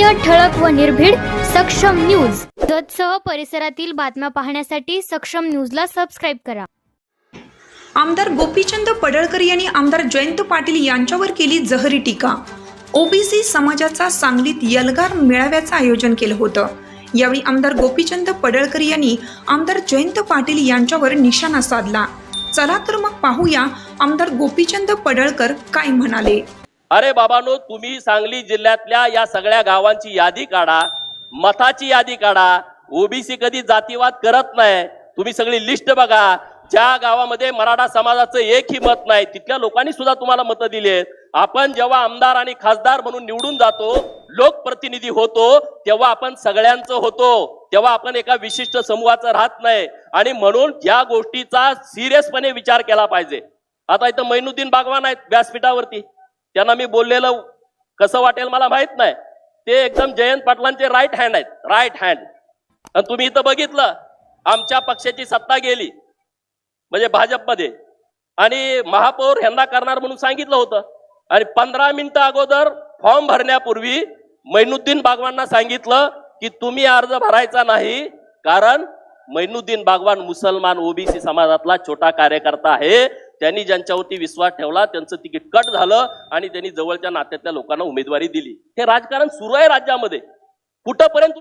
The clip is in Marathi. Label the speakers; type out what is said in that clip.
Speaker 1: सत्य ठळक व निर्भीड सक्षम न्यूज. जतसह परिसरातील बातम्या पाहण्यासाठी सक्षम न्यूजला सबस्क्राईब करा.
Speaker 2: आमदार गोपीचंद पडळकर यांनी आमदार जयंत पाटील यांच्यावर केली जहरी टीका. ओबीसी समाजाचा सांगलीत यलगार मेळाव्याचं आयोजन केलं होतं. यावेळी आमदार गोपीचंद पडळकर यांनी आमदार जयंत पाटील यांच्यावर निशाणा साधला. चला तर मग पाहूया आमदार गोपीचंद पडळकर काय म्हणाले.
Speaker 3: अरे बाबानो तुम्ही सांगली जिल्ह्यातल्या या सगळ्या गावांची यादी काढा मताची यादी काढा. ओबीसी कधी जातीवाद करत नाही. तुम्ही सगळी लिस्ट बघा. ज्या गावामध्ये मराठा समाजाचं एकही मत नाही तिथल्या लोकांनी सुद्धा तुम्हाला मतं दिली आहेत आपण जेव्हा आमदार आणि खासदार म्हणून निवडून जातो लोकप्रतिनिधी होतो तेव्हा आपण सगळ्यांचं होतो. तेव्हा आपण एका विशिष्ट समूहाचं राहत नाही. आणि म्हणून या गोष्टीचा सिरियसपणे विचार केला पाहिजे. आता इथं मैनुद्दीन बागवान आहेत व्यासपीठावरती. त्यांना मी बोललेलं कसं वाटेल मला माहीत नाही. ते एकदम जयंत पाटलांचे राईट हँड आहेत. राईट हँड आणि तुम्ही इथं बघितलं आमच्या पक्षाची सत्ता गेली म्हणजे भाजपमध्ये. आणि महापौर ह्यांना करणार म्हणून सांगितलं होतं. आणि पंधरा मिनिटं अगोदर फॉर्म भरण्यापूर्वी मैनुद्दीन बागवांना सांगितलं की तुम्ही अर्ज भरायचा नाही कारण मैनुद्दीन बागवान मुसलमान ओबीसी समाजातला छोटा कार्यकर्ता आहे. त्यांनी ज्यांच्यावरती विश्वास ठेवला त्यांचं तिकीट कट झालं आणि त्यांनी जवळच्या नात्यातल्या लोकांना उमेदवारी दिली. हे राजकारण सुरू आहे राज्यामध्ये. कुठंपर्यंत